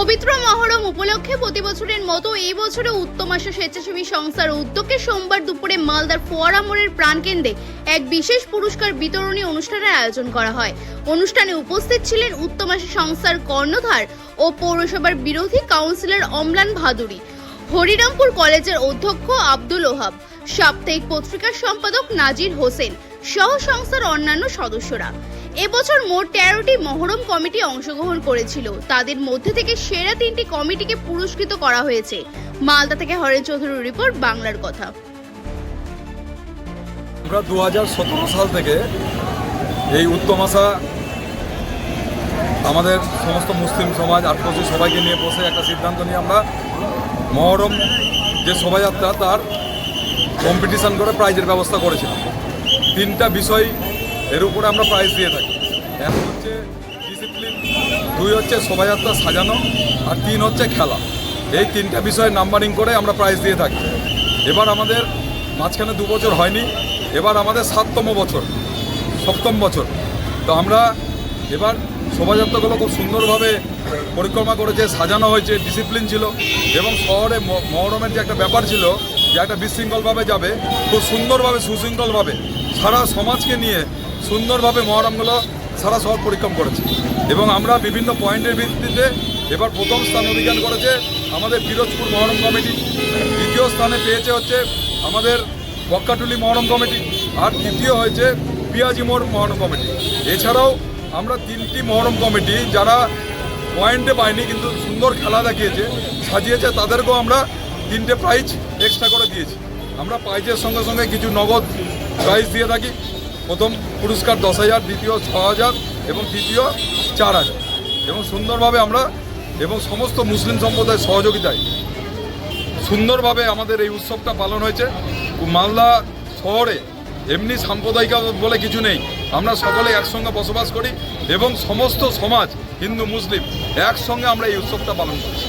পবিত্র মহরম উপলক্ষে প্রতি বছরের মতো এই বছরে উত্তম আশা স্বেচ্ছাসেবী সংস্থার উদ্যোগে সোমবার দুপুরে মালদার ফোয়ারা মোড়ের প্রাণকেন্দ্রে এক বিশেষ পুরস্কার বিতরণী অনুষ্ঠানের আয়োজন করা হয়। অনুষ্ঠানে উপস্থিত ছিলেন উত্তম আশা সংস্থার কর্ণধার ও পৌরসভার বিরোধী কাউন্সিলর অমলান ভাদুরী, হরিরামপুর কলেজের অধ্যক্ষ আব্দুল ওহাব, সাপ্তাহিক পত্রিকার সম্পাদক নাজির হোসেন সহ সংস্থার অন্যান্য সদস্যরা। এবছর মোট তেরোটি মহরম কমিটি অংশগ্রহণ করেছিল। তাদের মধ্যে থেকে সেরা তিনটি কমিটিকে পুরস্কৃত করা হয়েছে। মালদা থেকে হরেন চৌধুরীর রিপোর্ট, বাংলার কথা। আমরা দু হাজার সতেরো সাল থেকে এই উত্তম আশা আমাদের সমস্ত মুসলিম সমাজ আটপশি সবাইকে নিয়ে বসে একটা সিদ্ধান্ত নিয়ে আমরা মহরম যে শোভাযাত্রা, তার কম্পিটিশান করে প্রাইজের ব্যবস্থা করেছিলাম। তিনটা বিষয় এর উপরে আমরা প্রাইজ দিয়ে থাকি। এক হচ্ছে ডিসিপ্লিন দুই হচ্ছে শোভাযাত্রা সাজানো, আর তিন হচ্ছে খেলা। এই তিনটা বিষয়ে নাম্বারিং করে আমরা প্রাইজ দিয়ে থাকি। এবার আমাদের মাঝখানে দু বছর হয়নি, এবার আমাদের সাততম বছর, সপ্তম বছর। তো আমরা এবার শোভাযাত্রাগুলো খুব সুন্দরভাবে পরিক্রমা করেছে সাজানো হয়েছে ডিসিপ্লিন ছিল, এবং শহরে মহরমের যে একটা ব্যাপার ছিল, যে একটা বিশৃঙ্খলভাবে যাবে, খুব সুন্দরভাবে, সুশৃঙ্খলভাবে সারা সমাজকে নিয়ে সুন্দরভাবে মহরমগুলো সারা শহর পরিক্রম করেছে। এবং আমরা বিভিন্ন পয়েন্টের ভিত্তিতে এবার প্রথম স্থান অধিকার করেছে আমাদের পিরোজপুর মহরম কমিটি। দ্বিতীয় স্থানে পেয়েছে হচ্ছে আমাদের বক্কাটুলি মহরম কমিটি। আর তৃতীয় হয়েছে পিয়াজি মোড় মহরম কমিটি। এছাড়াও আমরা তিনটি মহরম কমিটি যারা পয়েন্টে পায়নি কিন্তু সুন্দর খেলা দেখিয়েছে, সাজিয়েছে, তাদেরকেও আমরা তিনটে প্রাইজ এক্সট্রা করে দিয়েছি। আমরা প্রাইজের সঙ্গে সঙ্গে কিছু নগদ প্রাইজ দিয়ে থাকি। প্রথম পুরস্কার দশ হাজার, দ্বিতীয় ছ হাজার এবং তৃতীয় চার হাজার। এবং সুন্দরভাবে আমরা এবং সমস্ত মুসলিম সম্প্রদায়ের সহযোগিতায় সুন্দরভাবে আমাদের এই উৎসবটা পালন হয়েছে। মালদা শহরে এমনি সাম্প্রদায়িক বলে কিছু নেই। আমরা সকলে একসঙ্গে বসবাস করি এবং সমস্ত সমাজ, হিন্দু, মুসলিম, একসঙ্গে আমরা এই উৎসবটা পালন করছি।